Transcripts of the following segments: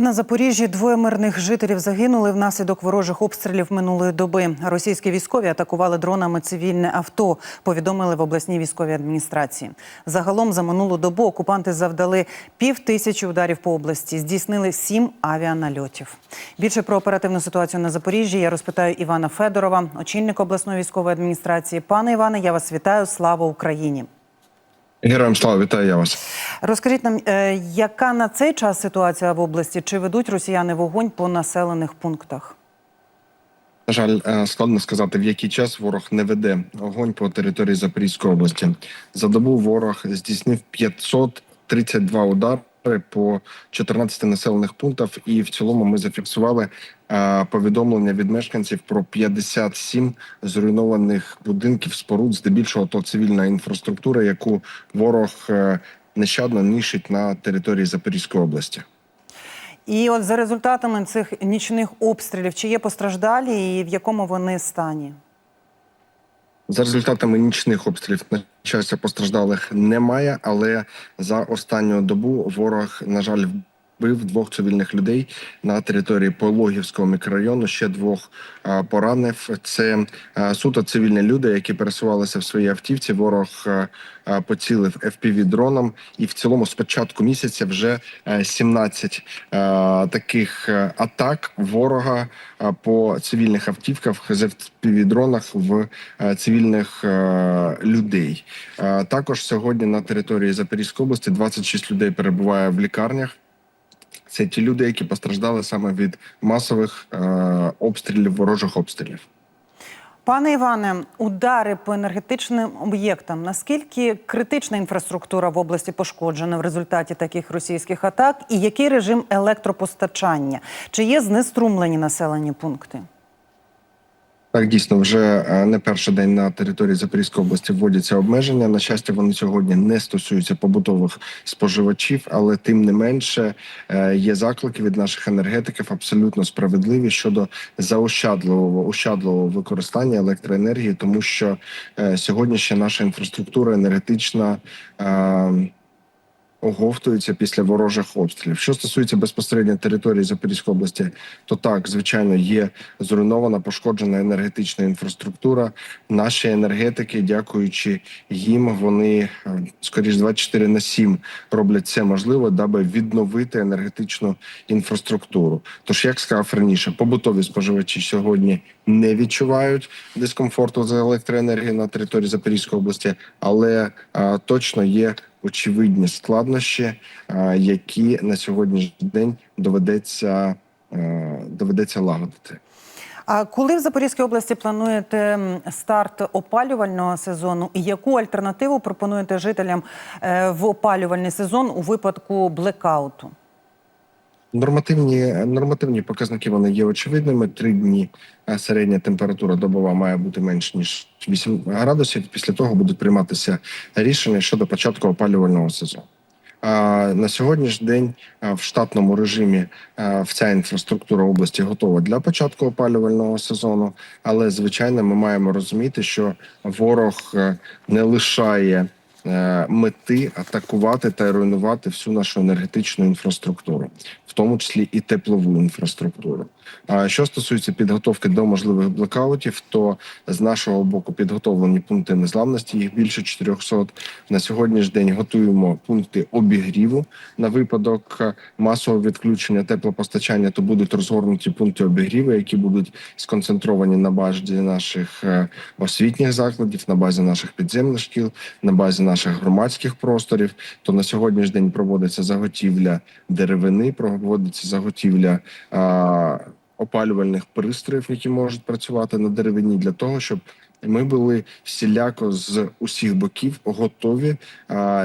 На Запоріжжі двоє мирних жителів загинули внаслідок ворожих обстрілів минулої доби. Російські військові атакували дронами цивільне авто. Повідомили в обласній військовій адміністрації. Загалом за минулу добу окупанти завдали пів тисячі ударів по області. Здійснили сім авіанальотів. Більше про оперативну ситуацію на Запоріжжі я розпитаю Івана Федорова, очільника обласної військової адміністрації. Пане Іване, я вас вітаю. Слава Україні! Героям слава, вітаю я вас. Розкажіть нам, е, яка на цей час ситуація в області? Чи ведуть росіяни вогонь по населених пунктах? На жаль, е, складно сказати, в який час ворог не веде огонь по території Запорізької області. За добу ворог здійснив 532 удари по 14 населених пунктах, і в цілому ми зафіксували е, повідомлення від мешканців про 57 зруйнованих будинків, споруд, здебільшого то цивільна інфраструктура, яку ворог е, нещадно нищить на території Запорізької області. І от за результатами цих нічних обстрілів, чи є постраждалі і в якому вони стані? За результатами нічних обстрілів щастя постраждалих немає, але за останню добу ворог, на жаль, вбив двох цивільних людей на території Пологівського мікрорайону. Ще двох поранив. Це суто цивільні люди, які пересувалися в своїй автівці. Ворог поцілив fpv дроном, і в цілому з початку місяця вже а, 17 а, таких а, атак ворога по цивільних автівках з fpv дронах в а, цивільних людей. Також сьогодні на території Запорізької області 26 людей перебуває в лікарнях. Це ті люди, які постраждали саме від масових е, обстрілів, ворожих обстрілів. Пане Іване, удари по енергетичним об'єктам. Наскільки критична інфраструктура в області пошкоджена в результаті таких російських атак? І який режим електропостачання? Чи є знеструмлені населені пункти? Так, дійсно, вже е, не перший день на території Запорізької області вводяться обмеження. На щастя, вони сьогодні не стосуються побутових споживачів, але тим не менше е, є заклики від наших енергетиків абсолютно справедливі щодо заощадливого ощадливого використання електроенергії, тому що е, сьогодні ще наша інфраструктура енергетична. Е, Оговтуються після ворожих обстрілів. Що стосується безпосередньо території Запорізької області, то так звичайно є зруйнована, пошкоджена енергетична інфраструктура. Наші енергетики, дякуючи їм, вони е, скоріш 24 на 7 роблять це можливо, даби відновити енергетичну інфраструктуру. Тож, як сказав раніше, побутові споживачі сьогодні не відчувають дискомфорту з електроенергією на території Запорізької області, але а, точно є очевидні складнощі, які на сьогоднішній день доведеться, е, доведеться лагодити. А коли в Запорізькій області плануєте старт опалювального сезону, і яку альтернативу пропонуєте жителям е, в опалювальний сезон у випадку блекауту? Нормативні нормативні показники вони є очевидними. Три дні е, середня температура добова має бути менш ніж 8 градусів. Після того будуть прийматися рішення щодо початку опалювального сезону. А на сьогоднішній день е, в штатному режимі е, вся інфраструктура області готова для початку опалювального сезону. Але звичайно, ми маємо розуміти, що ворог не лишає мети атакувати та руйнувати всю нашу енергетичну інфраструктуру, в тому числі і теплову інфраструктуру. А що стосується підготовки до можливих блекаутів, то з нашого боку підготовлені пункти незламності. Їх більше 400. На сьогоднішній день готуємо пункти обігріву на випадок е, масового відключення теплопостачання. То будуть розгорнуті пункти обігріву, які будуть сконцентровані на базі наших е, освітніх закладів, на базі наших підземних шкіл, на базі наших громадських просторів. То на сьогоднішній день проводиться заготівля деревини, проводиться заготівля. опалювальних пристроїв, які можуть працювати на деревині, для того, щоб ми були всіляко з усіх боків готові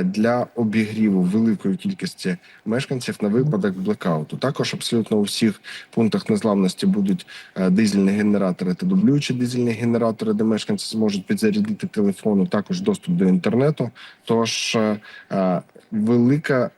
для обігріву великої кількості мешканців на випадок блекауту. Також абсолютно у всіх пунктах незламності будуть дизельні генератори та дублюючі дизельні генератори, де мешканці зможуть підзарядити телефону. Також доступ до інтернету. Тож велика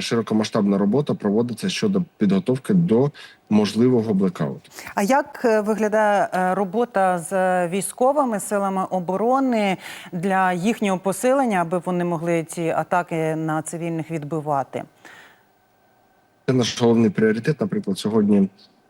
широкомасштабна робота проводиться щодо підготовки до можливого блекауту. А як е, виглядає е, робота з військовими силами оборони для їхнього посилення, аби вони могли ці атаки на цивільних відбивати? Це наш головний пріоритет. Наприклад, сьогодні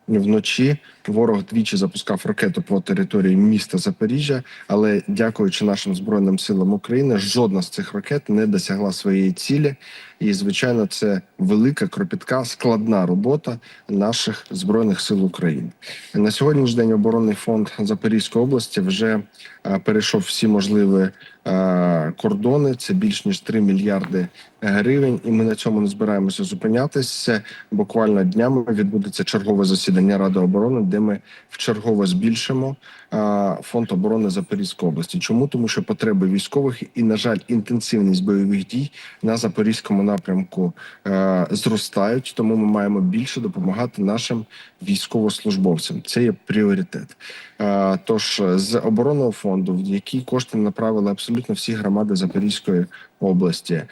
вночі ворог двічі запускав ракету по території міста Запоріжжя, але дякуючи нашим збройним силам України, жодна з цих ракет не досягла своєї цілі. І звичайно, це велика кропітка, складна робота наших збройних сил України. На сьогоднішній день оборонний фонд Запорізької області вже е, перейшов всі можливі е, кордони. Це більш ніж 3 мільярди гривень, і ми на цьому не збираємося зупинятися. Буквально днями відбудеться чергове засідання Ради оборони, де ми вчергово збільшимо е, фонд оборони Запорізької області. Чому тому, що потреби військових і, на жаль, інтенсивність бойових дій на запорізькому напрямку е, зростають, тому ми маємо більше допомагати нашим військовослужбовцям. Це є пріоритет. Е, Тож з оборонного фонду, в які кошти направили абсолютно всі громади Запорізької області,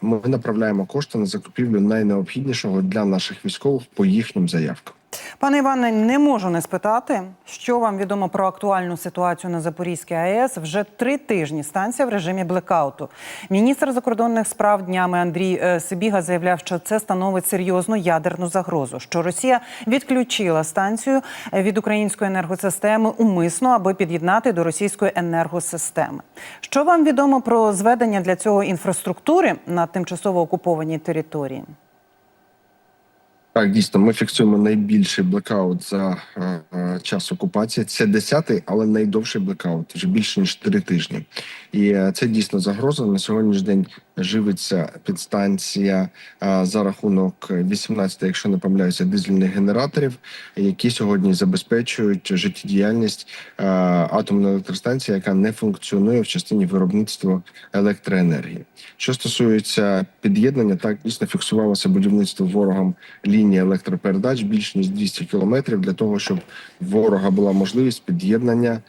ми направляємо кошти на закупівлю найнеобхіднішого для наших військових по їхнім заявкам. Пане Іване, не можу не спитати, що вам відомо про актуальну ситуацію на Запорізькій АЕС. Вже три тижні станція в режимі блекауту. Міністр закордонних справ днями Андрій е, Сибіга заявляв, що це становить серйозну ядерну загрозу. Що Росія відключила станцію е, від української енергосистеми умисно, аби під'єднати до російської енергосистеми. Що вам відомо про зведення для цього інфраструктури на тимчасово окупованій території? Так, дійсно, ми фіксуємо найбільший блекаут за е, е, час окупації. Це десятий, але найдовший блекаут, вже більше ніж три тижні. І е, це дійсно загроза. На сьогоднішній день живиться підстанція е, за рахунок 18, якщо не помиляюся, дизельних генераторів, які сьогодні забезпечують життєдіяльність е, атомної електростанції, яка не функціонує в частині виробництва електроенергії. Що стосується під'єднання, так дійсно фіксувалося будівництво ворогом лінії електропередач більш ніж 200 кілометрів для того, щоб ворога була можливість під'єднання.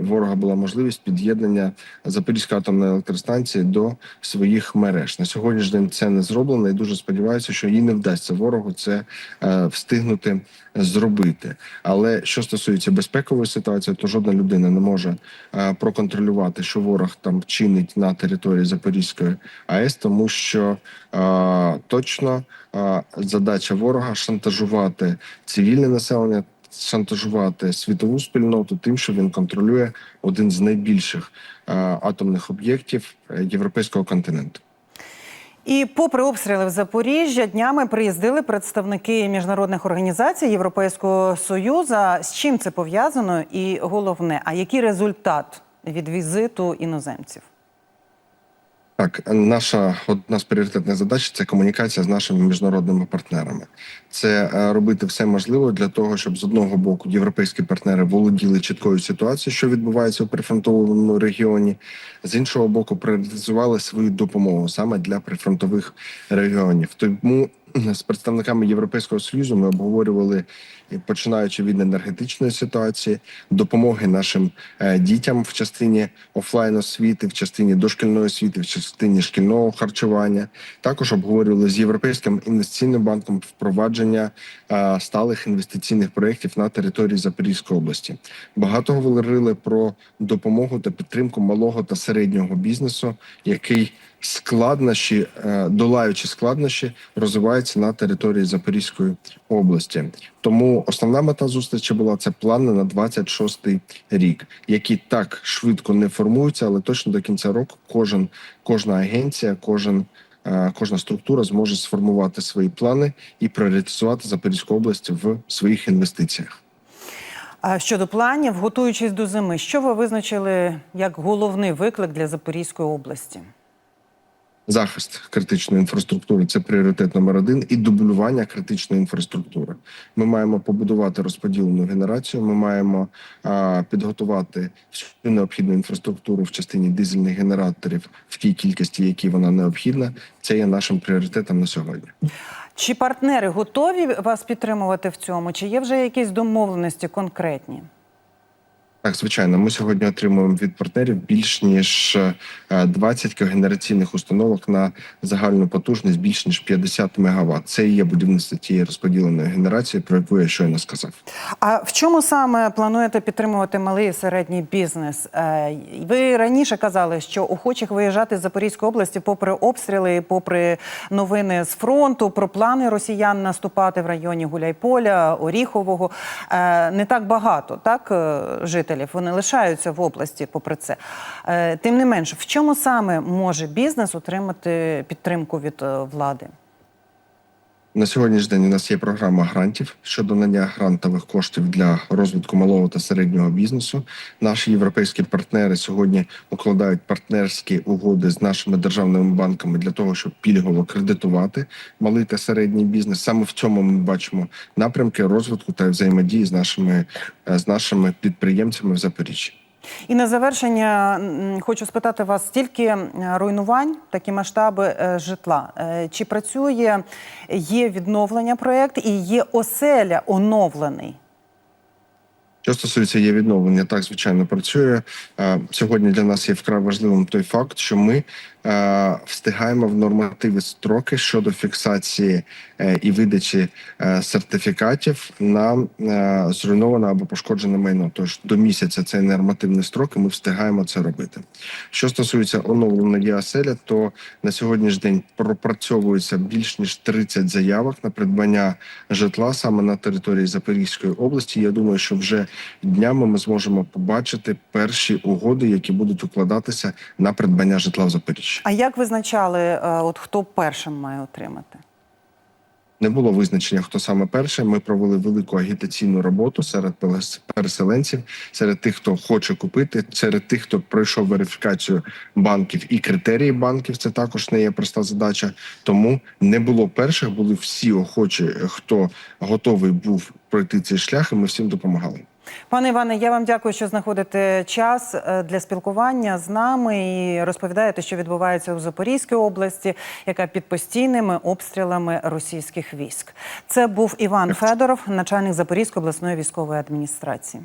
Ворога була можливість під'єднання Запорізької атомної електростанції до своїх мереж. На сьогоднішній день це не зроблено. і дуже сподіваюся, що їй не вдасться ворогу це е, встигнути зробити. Але що стосується безпекової ситуації, то жодна людина не може е, проконтролювати, що ворог там чинить на території Запорізької АЕС, тому що е, точно е, задача ворога шантажувати цивільне населення. Шантажувати світову спільноту тим, що він контролює один з найбільших е, атомних об'єктів е, європейського континенту. І попри обстріли в Запоріжжя, днями приїздили представники міжнародних організацій Європейського союзу. З чим це пов'язано? І головне, а який результат від візиту іноземців? Так, наша одна з пріоритетних задач це комунікація з нашими міжнародними партнерами. Це е, робити все можливе для того, щоб з одного боку європейські партнери володіли чіткою ситуацією, що відбувається у прифронтовому регіоні, з іншого боку, пріоритизували свою допомогу саме для прифронтових регіонів. Тому з представниками Європейського союзу ми обговорювали починаючи від енергетичної ситуації, допомоги нашим е, дітям в частині офлайн освіти, в частині дошкільної освіти, в частині шкільного харчування. Також обговорювали з європейським інвестиційним банком впровадження е, сталих інвестиційних проєктів на території Запорізької області. Багато говорили про допомогу та підтримку малого та середнього бізнесу, який складнощі, е, долаючи складнощі, розвивається на території Запорізької області. Тому основна мета зустрічі була це плани на 26-й рік, які так швидко не формуються, але точно до кінця року кожен кожна агенція, кожен. е, Кожна структура зможе сформувати свої плани і пріоритизувати Запорізьку область в своїх інвестиціях. Щодо планів, готуючись до зими, що ви визначили як головний виклик для Запорізької області? Захист критичної інфраструктури це пріоритет номер один, і дублювання критичної інфраструктури. Ми маємо побудувати розподілену генерацію. Ми маємо а, підготувати всю необхідну інфраструктуру в частині дизельних генераторів в тій кількості, які вона необхідна. Це є нашим пріоритетом на сьогодні. Чи партнери готові вас підтримувати в цьому? Чи є вже якісь домовленості конкретні? Так, звичайно, ми сьогодні отримуємо від партнерів більш ніж е, 20 когенераційних установок на загальну потужність більш ніж 50 МВт. Це і є будівництво тієї розподіленої генерації, про яку я щойно сказав. А в чому саме плануєте підтримувати малий і середній бізнес? Е, Ви раніше казали, що охочих виїжджати з Запорізької області, попри обстріли, попри новини з фронту, про плани росіян наступати в районі Гуляйполя, Оріхового, е, не так багато, так е, жителів. Вони лишаються в області, попри це. Е, Тим не менше, в чому саме може бізнес отримати підтримку від е, влади? На сьогоднішній день у нас є програма грантів щодо надання грантових коштів для розвитку малого та середнього бізнесу. Наші європейські партнери сьогодні укладають партнерські угоди з нашими державними банками для того, щоб пільгово кредитувати малий та середній бізнес. Саме в цьому ми бачимо напрямки розвитку та взаємодії з нашими е, з нашими підприємцями в Запоріжжі. І на завершення хочу спитати вас: стільки руйнувань, такі масштаби е, житла. Е, Чи працює є відновлення проєкт і є оселя оновлений? Що стосується є відновлення, так звичайно працює. Е, Сьогодні для нас є вкрай важливим той факт, що ми е, встигаємо в нормативі строки щодо фіксації е, і видачі е, сертифікатів на е, зруйноване або пошкоджене майно. Тож до місяця цей нормативний строк, і ми встигаємо це робити. Що стосується оновлення ЄАСЕЛЯ, то на сьогоднішній день пропрацьовується більш ніж 30 заявок на придбання житла саме на території Запорізької області. Я думаю, що вже днями ми зможемо побачити перші угоди, які будуть укладатися на придбання житла в Запоріжжі. А як визначали, е, от хто першим має отримати? Не було визначення, хто саме перший. Ми провели велику агітаційну роботу серед переселенців, серед тих, хто хоче купити, серед тих, хто пройшов верифікацію банків і критерії банків. Це також не є проста задача. Тому не було перших, були всі охочі, хто готовий був пройти цей шлях, і ми всім допомагали. Пане Іване, я вам дякую, що знаходите час е, для спілкування з нами і розповідаєте, що відбувається у Запорізькій області, яка під постійними обстрілами російських військ. Це був Іван Федоров, начальник Запорізької обласної військової адміністрації.